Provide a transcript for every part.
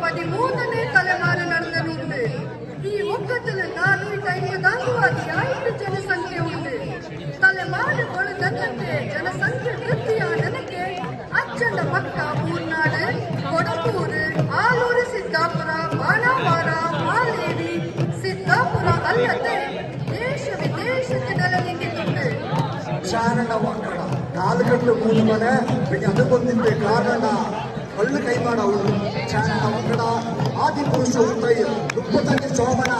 പതിമൂന്നേ തലമാറി നടന്ന നൂറ് ഈ ഒക്കത്തിന് നാനൂറ്റി അൻപതാകുവാതിയായി ജനസംഖ്യ ഉണ്ട് തലമാറി കൊളുതന്നത്തെ ജനസംഖ്യ വൃത്തിയാണെന്നൊക്കെ അച്ഛന്റെ പക്ക പൂർനാട് കൊടത്തൂര് ആലൂര് സിദ്ധാപുര ബാണാവാറ പാലേരി സിദ്ധാപുര അല്ലത്തെ ദേശ വിദേശത്ത് നിലനിൽക്കുന്നുണ്ട് ಚಾರಣ ಮಕ್ಕಳ ಕಾಲುಗಟ್ಟು ಮೂಲ ಮನೆ ಅದಕ್ಕೊಂದಿದ್ದೆ ಕಾರಣ ಒಳ್ಳೆ ಕೈಮಾಡ ಅವರು ಕನ್ನಡ ಆದಿ ಪುರುಷ ಉತ್ತೈ ಮುಪ್ಪತ್ತಂಜು ಸೋಮನ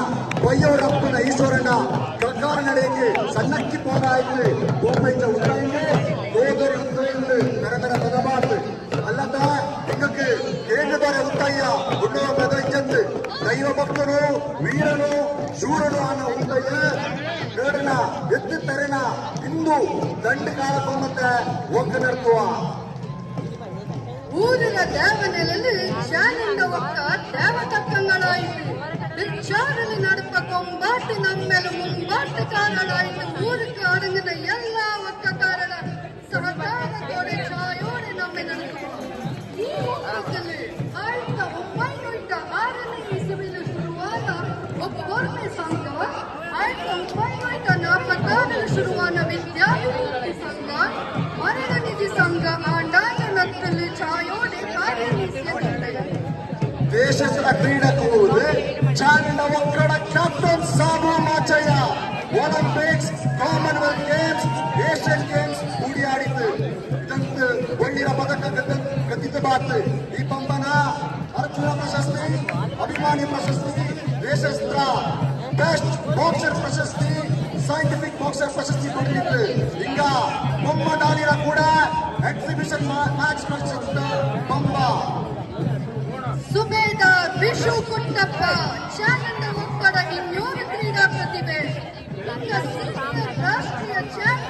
பொய்யோரப்பன ஈஸ்வரனா கக்கார நிலைக்கு சன்னக்கி போராய்ந்து கோப்பைத்த உட்கார்ந்து கோதர் உட்கார்ந்து கரகர பதமாது அல்லதா எங்களுக்கு கேண்டுதர உட்டையா உள்ளோ பதஞ்சந்து தெய்வ பக்தனோ வீரனோ சூரனோ ஆன உட்டைய கேடுனா எத்து தரனா இந்து தண்டு கால சோமத்தை ஒக்க நிறுத்துவான் ಊರಿನ ದೇವನೆಲೆಯಲ್ಲಿ ಶಾಲಿಂದ ಒಕ್ಕ ದೇವ ತಕ್ಕಂಗಳಾಯಿತು ಭಿಕ್ಷಾರಲಿ ನಡುಪ ಕೊಂಬಾಟಿ ನಮ್ಮೆಲು ಮುಂಬಾಟಿ ಕಾರಣಾಯಿತು ಊರಿಗೆ ಕಾರಣದ ಎಲ್ಲ ಒಕ್ಕ ಕಾರಣ ಸಹಕಾರ ಶುರುವಾದ ಸಂಘ ಆಯ್ತ ಒಂಬೈನೂರ ಶುರುವಾದ ಈ ದೀಪಂಬನ ಅರ್ಜುನ ಪ್ರಶಸ್ತಿ ಅಭಿಮಾನಿ ಪ್ರಶಸ್ತಿ ದೇಶಸ್ತ್ರ ಬೆಸ್ಟ್ ಬಾಕ್ಸರ್ ಪ್ರಶಸ್ತಿ ಸೈಂಟಿಫಿಕ್ ಬಾಕ್ಸರ್ ಪ್ರಶಸ್ತಿ ಕೊಟ್ಟಿತ್ತು ಈಗ ಬೊಮ್ಮ ದಾನಿರ ಕೂಡ ಎಕ್ಸಿಬಿಷನ್ ಮ್ಯಾಚ್ ಪ್ರಶಸ್ತಿ ಬೊಮ್ಮ ಸುಬೇದಾರ್ ವಿಶು ಕುಂಟಪ್ಪ ಚಾನಂದ ಒಕ್ಕಡಗಿ ನ್ಯೂರಿ ಕ್ರೀಡಾ ಪ್ರತಿಭೆ ರಾಷ್ಟ್ರೀಯ ಚಾಂಪಿಯನ್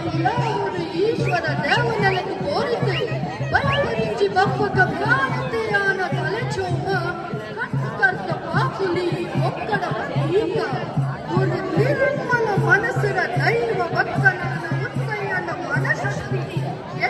ఒక్కడ ఇంకా